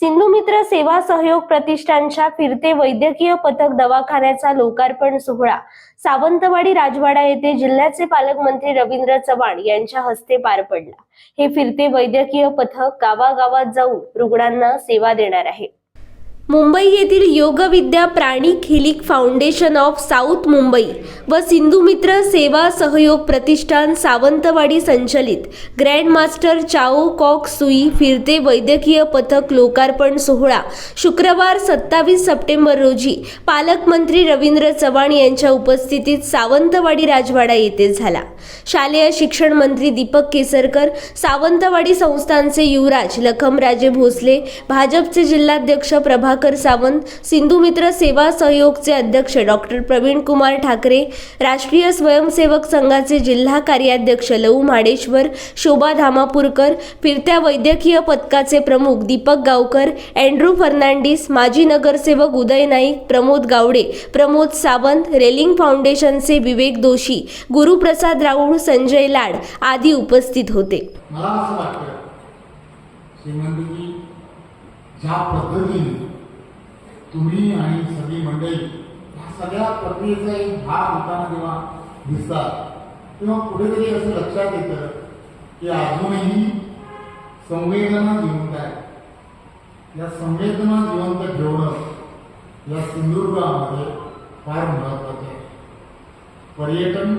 सिंधू मित्र सेवा सहयोग प्रतिष्ठानच्या फिरते वैद्यकीय पथक दवाखान्याचा लोकार्पण सोहळा. सावंतवाडी राजवाडा येथे जिल्ह्याचे पालकमंत्री रवींद्र चव्हाण यांच्या हस्ते पार पडला. हे फिरते वैद्यकीय पथक गावागावात जाऊन रुग्णांना सेवा देणार आहे. मुंबई येथील Yogvidya pranic healing foundation of south Mumbai व सिंधुमित्र सेवा सहयोग प्रतिष्ठान सावंतवाडी संचलित. ग्रँड मास्टर चाओ कॉक सुई फिरते वैद्यकीय पथक लोकार्पण सोहळा. शुक्रवार सत्तावीस सप्टेंबर रोजी पालकमंत्री रवींद्र चव्हाण यांच्या उपस्थितीत सावंतवाडी राजवाडा येथे झाला. शालेय शिक्षण मंत्री दीपक केसरकर सावंतवाडी संस्थानचे युवराज लखमराजे भोसले भाजपचे जिल्हाध्यक्ष प्रभा प्रभाकर सावंत सिंधुमित्र सेवा सहयोगचे अध्यक्ष डॉक्टर प्रवीण कुमार ठाकरे राष्ट्रीय स्वयंसेवक संघाचे जिल्हा कार्याध्यक्ष लऊ माडेश्वर शोभा धामापूरकर फिरत्या वैद्यकीय पथकाचे प्रमुख दीपक गावकर अँड्रू फर्नांडिस माजी नगरसेवक उदय नाईक प्रमोद गावडे प्रमोद सावंत रेलिंग फाउंडेशनचे विवेक दोशी गुरुप्रसाद राऊळ संजय लाड आदी उपस्थित होते. मला असं वाटतं श्रीमंतजी ज्या पद्धतीने तुम्ही आणि सगळी मंडळी ह्या सगळ्या प्रक्रियेचा एक भाग होताना जेव्हा दिसतात तेव्हा कुठेतरी असं लक्षात येतं की अजूनही संवेदना जिवंत आहे या संवेदना जिवंत ठेवणं या सिंधुदुर्गामध्ये फार महत्वाचं आहे. पर्यटन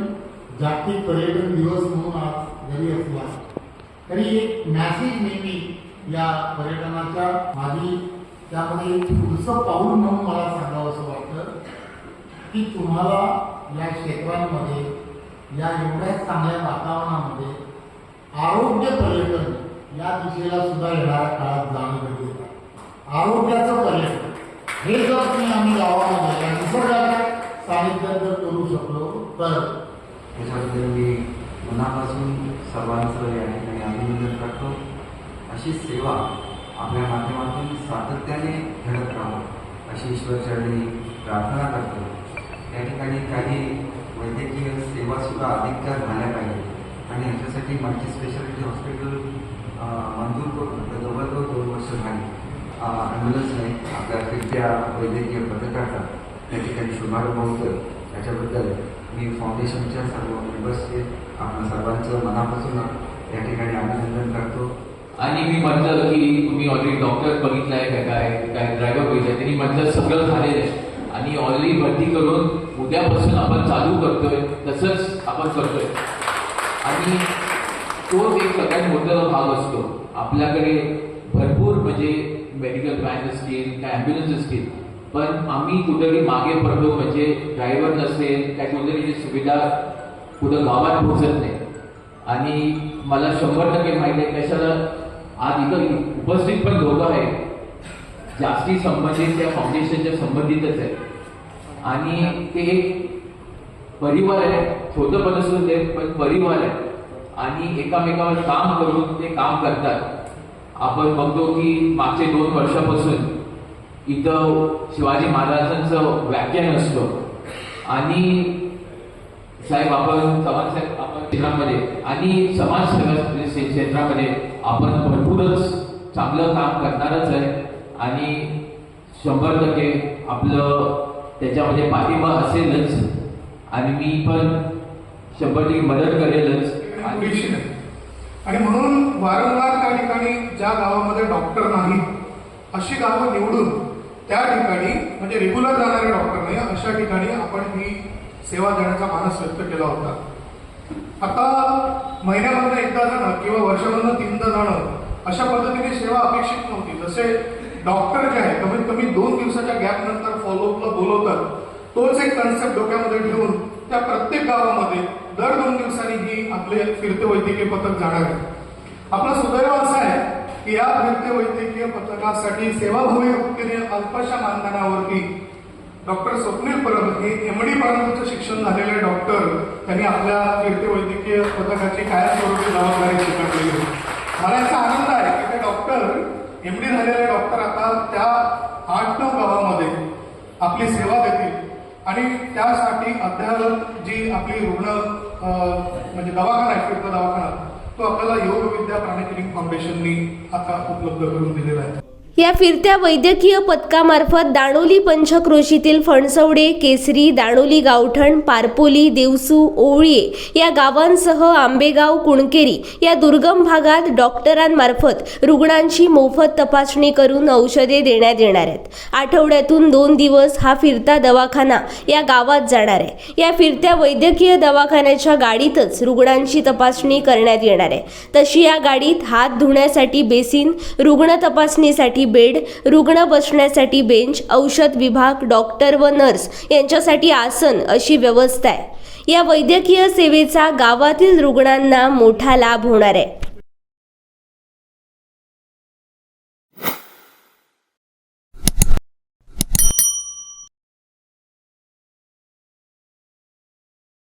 जागतिक पर्यटन दिवस म्हणून आज जरी असला तरी एक मॅसेज नेहमी या पर्यटनाच्या माझी त्यामध्ये एक पुढचं पाऊल म्हणून मला सांगावं असं वाटतं की तुम्हाला या क्षेत्रांमध्ये या एवढ्या चांगल्या वातावरणामध्ये आरोग्य पर्यटन या दिशेला सुद्धा येणाऱ्या काळात जाणं गरजेचं आहे. आरोग्याचं पर्यटन हे जर तुम्ही आम्ही गावामध्ये या निसर्गाच्या सानिध्यात जर करू शकलो तर? त्याच्याबद्दल मी मनापासून सर्वांचं आहे आणि अभिनंदन करतो. अशी सेवा आपल्या माध्यमातून सातत्याने घडत राहावं अशी ईश्वरचरणी प्रार्थना करतो. या ठिकाणी काही वैद्यकीय सेवासुद्धा अधिकतर झाल्या पाहिजे आणि याच्यासाठी मल्टी स्पेशालिटी हॉस्पिटल मंजूर करून जवळजवळ दोन वर्ष झाली ॲम्ब्युलन्स नाही आपल्या फिरत्या वैद्यकीय पथकाचा त्या ठिकाणी शुभारंभ होतो त्याच्याबद्दल मी फाउंडेशनच्या सर्व मेंबर्सचे आपण सर्वांचं मनापासून या ठिकाणी अभिनंदन करतो. आणि मी म्हटलं की तुम्ही ऑलरेडी डॉक्टर बघितलाय का काय काय ड्रायव्हर बघितलाय त्यांनी म्हटलं सगळं झालेलं आहे. आणि ऑलरेडी भरती करून उद्यापासून आपण चालू करतोय तसंच आपण करतोय. आणि तो एक सगळ्यात मोठा भाग असतो. आपल्याकडे भरपूर म्हणजे मेडिकल व्हॅन असतील काय ॲम्ब्युलन्स असतील. पण आम्ही कुठेतरी मागे पडलो म्हणजे ड्रायव्हर नसेल काय कुठेतरी सुविधा कुठं गावात पोहोचत नाही. आणि मला शंभर टक्के माहिती आहे कशाला आज इथं उपस्थित पण दोघं आहे जास्ती संबंधित त्या फाउंडेशनच्या संबंधितच आहे आणि ते एक परिवार आहे. छोटं पण असू दे पण परिवार आहे. आणि एकामेकावर काम करून ते काम करतात. आपण बघतो की मागचे दोन वर्षापासून इथं शिवाजी महाराजांचं व्याख्यान असतं. आणि साहेब आपण समाजसेवा क्षेत्रामध्ये आणि समाजसेवा क्षेत्रामध्ये आपण भरपूरच चांगलं काम करणारच आहे. आणि शंभर टक्के आपलं त्याच्यामध्ये पाठिंबा असेलच. आणि मी पण शंभर टक्के मदत करेलच. आणि आणि म्हणून वारंवार त्या ठिकाणी ज्या गावामध्ये डॉक्टर नाही अशी गावं निवडून त्या ठिकाणी म्हणजे रेग्युलर जाणारे डॉक्टर नाही अशा ठिकाणी आपण ही सेवा देण्याचा मानस व्यक्त केला होता. आता महिन्यामधनं एकदा जाणं किंवा वर्षामधनं तीनदा जाणं अशा पद्धतीने सेवा अपेक्षित नव्हती. जसे डॉक्टर जे आहे कमीत कमी दोन दिवसाच्या गॅप नंतर फॉलोअपला बोलवतात. तोच एक कन्सेप्ट डोक्यामध्ये ठेवून त्या प्रत्येक गावामध्ये दर दोन दिवसांनी ही आपले फिरते वैद्यकीय पथक जाणार आहे. आपला सुदैव असा आहे की या फिरते वैद्यकीय पथकासाठी सेवाभावी वृत्तीने अल्पशा मानधनावरती डॉक्टर स्वप्नील परब हे एम डी पर्यंतचं शिक्षण झालेले डॉक्टर. त्यांनी आपल्या फिरते वैद्यकीय पथकाची कायमस्वरूपी जबाबदारी स्वीकारलेली होती. मला याचा आनंद आहे की ते डॉक्टर एम डी झालेले डॉक्टर आता त्या आठ नऊ गावामध्ये आपली सेवा देतील. आणि त्यासाठी अद्ययावत जी आपली रुग्ण म्हणजे दवाखाना आहे फिरता दवाखाना तो आपल्याला योग विद्या प्राणिक फाउंडेशननी आता उपलब्ध करून दिलेला आहे. या फिरत्या वैद्यकीय पथकामार्फत दाणोली पंचक्रोशीतील फणसवडे केसरी दाणोली गावठण पारपोली देवसू ओवळीये या गावांसह आंबेगाव कुणकेरी या दुर्गम भागात डॉक्टरांमार्फत रुग्णांची मोफत तपासणी करून औषधे देण्यात येणार आहेत. आठवड्यातून दोन दिवस हा फिरता दवाखाना या गावात जाणार आहे. या फिरत्या वैद्यकीय दवाखान्याच्या गाडीतच रुग्णांची तपासणी करण्यात येणार आहे. तशी या गाडीत हात धुण्यासाठी बेसिन रुग्ण तपासणीसाठी बेड रुग्ण बसण्यासाठी बेंच औषध विभाग डॉक्टर व नर्स यांच्यासाठी आसन अशी व्यवस्था आहे. या वैद्यकीय सेवेचा गावातील रुग्णांना मोठा लाभ होणार आहे.